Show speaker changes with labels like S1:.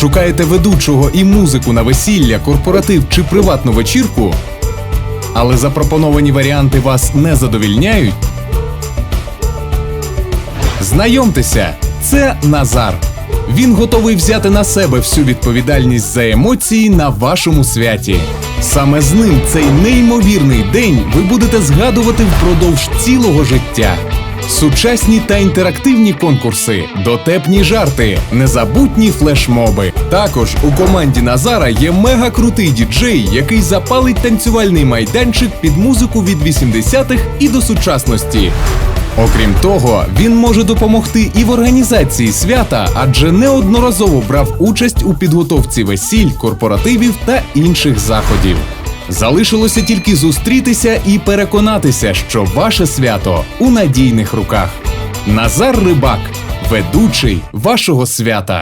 S1: Шукаєте ведучого і музику на весілля, корпоратив чи приватну вечірку? Але запропоновані варіанти вас не задовільняють? Знайомтеся, це Назар. Він готовий взяти на себе всю відповідальність за емоції на вашому святі. Саме з ним цей неймовірний день ви будете згадувати впродовж цілого життя. Сучасні та інтерактивні конкурси, дотепні жарти, незабутні флешмоби. Також у команді Назара є мега крутий діджей, який запалить танцювальний майданчик під музику від 80-х і до сучасності. Окрім того, він може допомогти і в організації свята, адже неодноразово брав участь у підготовці весіль, корпоративів та інших заходів. Залишилося тільки зустрітися і переконатися, що ваше свято у надійних руках. Назар Рибак, ведучий вашого свята.